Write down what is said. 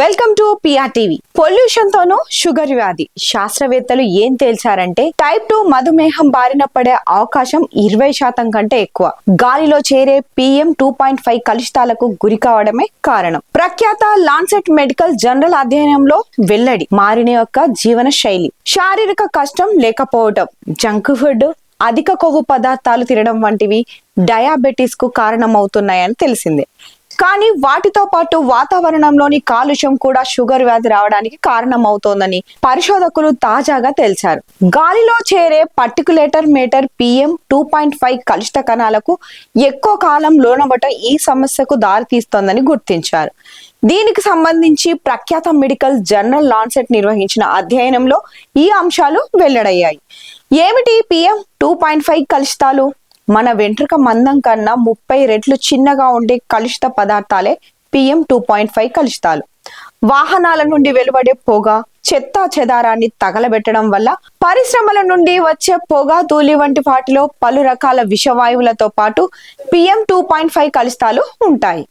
Welcome to PR TV pollution తోనూ sugar వ్యాధి. శాస్త్రవేత్తలు ఏం తేల్చారంటే టైప్ టూ మధుమేహం బారిన పడే అవకాశం ఇరవై శాతం కంటే ఎక్కువ. గాలిలో చేరే పిఎం టూ పాయింట్ ఫైవ్ కలుషితాలకు గురి కావడమే కారణం. ప్రఖ్యాత లాన్సెట్ మెడికల్ జనరల్ అధ్యయనంలో వెల్లడి మారిన యొక్క జీవన శైలి శారీరక కష్టం లేకపోవటం జంక్ ఫుడ్ అధిక కొవ్వు పదార్థాలు తినడం వంటివి డయాబెటీస్కు కారణమవుతున్నాయని తెలిసిందే. కానీ వాటితో పాటు వాతావరణంలోని కాలుష్యం కూడా షుగర్ వ్యాధి రావడానికి కారణమవుతోందని పరిశోధకులు తాజాగా తెలిసారు గాలిలో చేరే particulate matter PM two point five కలుషిత కణాలకు ఎక్కువ కాలం లోనబట ఈ సమస్యకు దారితీస్తోందని గుర్తించారు. దీనికి సంబంధించి ప్రఖ్యాత మెడికల్ జర్నల్ లాన్సెట్ నిర్వహించిన అధ్యయనంలో ఈ అంశాలు వెల్లడయ్యాయి. ఏమిటి పిఎం టూ పాయింట్ ఫైవ్ కలుషితాలు? మన వెంట్రుక మందం కన్నా ముప్పై రెట్లు చిన్నగా ఉండే కలుషిత పదార్థాలే పిఎం టూ పాయింట్ ఫైవ్ కలుషితాలు. వాహనాల నుండి వెలువడే పొగ చెత్త చెదారాన్ని తగలబెట్టడం వల్ల పరిశ్రమల నుండి వచ్చే పొగ ధూళి వంటి వాటిలో పలు రకాల విషవాయువులతో పాటు పిఎం టూ పాయింట్ ఫైవ్ కలుషితాలు ఉంటాయి.